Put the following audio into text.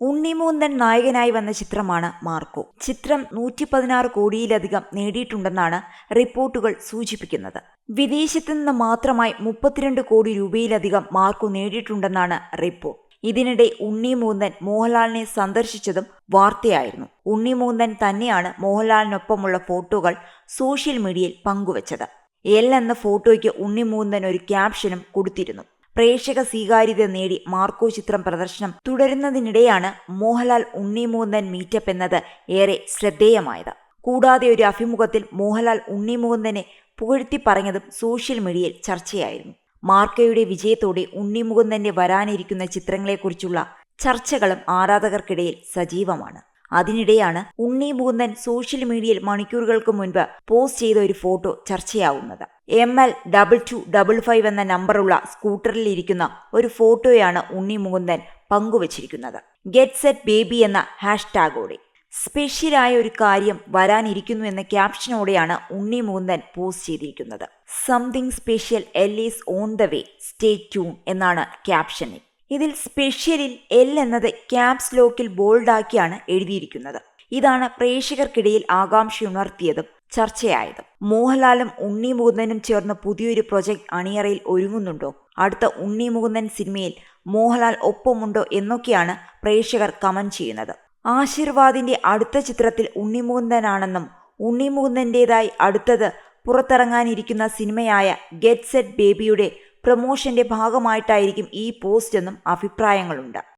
ഉണ്ണിമൂന്തൻ നായകനായി വന്ന ചിത്രമാണ് മാർക്കോ. ചിത്രം നൂറ്റി പതിനാറ് കോടിയിലധികം നേടിയിട്ടുണ്ടെന്നാണ് റിപ്പോർട്ടുകൾ സൂചിപ്പിക്കുന്നത്. വിദേശത്തു നിന്ന് മാത്രമായി മുപ്പത്തിരണ്ട് കോടി രൂപയിലധികം മാർക്കോ നേടിയിട്ടുണ്ടെന്നാണ് റിപ്പോർട്ട്. ഇതിനിടെ ഉണ്ണിമൂന്തൻ മോഹൻലാലിനെ സന്ദർശിച്ചതും വാർത്തയായിരുന്നു. ഉണ്ണിമൂന്തൻ തന്നെയാണ് മോഹൻലാലിനൊപ്പമുള്ള ഫോട്ടോകൾ സോഷ്യൽ മീഡിയയിൽ പങ്കുവച്ചത്. എൽ എന്ന ഫോട്ടോയ്ക്ക് ഉണ്ണിമൂന്തൻ ഒരു ക്യാപ്ഷനും കൊടുത്തിരുന്നു. പ്രേക്ഷക സ്വീകാര്യത നേടി മാർക്കോ ചിത്രം പ്രദർശനം തുടരുന്നതിനിടെയാണ് മോഹൻലാൽ ഉണ്ണിമൂന്തൻ മീറ്റപ്പ് എന്നത് ഏറെ ശ്രദ്ധേയമായത്. കൂടാതെ ഒരു അഭിമുഖത്തിൽ മോഹൻലാൽ ഉണ്ണിമൂന്തനെ പുകഴ്ത്തി പറഞ്ഞതും സോഷ്യൽ മീഡിയയിൽ ചർച്ചയായിരുന്നു. മാർക്കയുടെ വിജയത്തോടെ ഉണ്ണിമുകുന്ദന്റെ വരാനിരിക്കുന്ന ചിത്രങ്ങളെക്കുറിച്ചുള്ള ചർച്ചകളും ആരാധകർക്കിടയിൽ സജീവമാണ്. അതിനിടെയാണ് ഉണ്ണി മുകുന്ദൻ സോഷ്യൽ മീഡിയയിൽ മണിക്കൂറുകൾക്ക് മുൻപ് പോസ്റ്റ് ചെയ്ത ഒരു photo ചർച്ചയാവുന്നത്. M L double two double five എന്ന നമ്പറുള്ള സ്കൂട്ടറിലിരിക്കുന്ന ഒരു ഫോട്ടോയാണ് ഉണ്ണി മുകുന്ദൻ പങ്കുവച്ചിരിക്കുന്നത്. ഗെറ്റ് സെറ്റ് ബേബി എന്ന ഹാഷ്ടാഗോടെ. സ്പെഷ്യലായ ഒരു കാര്യം വരാനിരിക്കുന്നു എന്ന ക്യാപ്ഷനോടെയാണ് ഉണ്ണി മുകുന്ദൻ പോസ്റ്റ് ചെയ്തിരിക്കുന്നത്. Something special L is on the way stay tune എന്നാണ് ക്യാപ്ഷനിൽ ഇതിൽ സ്പെഷ്യലിൽ എൽ എന്നത് ക്യാപ്സ് ലോക്കിൽ ബോൾഡാക്കിയാണ് എഴുതിയിരിക്കുന്നത്. ഇതാണ് പ്രേക്ഷകർക്കിടയിൽ ആകാംക്ഷയുണർത്തിയതും ചർച്ചയായതും. മോഹൻലാലും ഉണ്ണി മുകുന്ദനും ചേർന്ന് പുതിയൊരു പ്രൊജക്ട് അണിയറയിൽ ഒരുങ്ങുന്നുണ്ടോ? അടുത്ത ഉണ്ണി മുകുന്ദൻ സിനിമയിൽ മോഹൻലാൽ ഒപ്പമുണ്ടോ എന്നൊക്കെയാണ് പ്രേക്ഷകർ കമന്റ് ചെയ്യുന്നത്. ആശീർവാദിന്റെ അടുത്ത ചിത്രത്തിൽ ഉണ്ണി മുകുന്ദനാണെന്നും ഉണ്ണി മുകുന്ദന്റേതായി അടുത്തത് പുറത്തിറങ്ങാനിരിക്കുന്ന സിനിമയായ ഗെറ്റ് സെറ്റ് ബേബിയുടെ പ്രൊമോഷന്റെ ഭാഗമായിട്ടായിരിക്കും ഈ പോസ്റ്റ് എന്നും അഭിപ്രായങ്ങളുണ്ട്.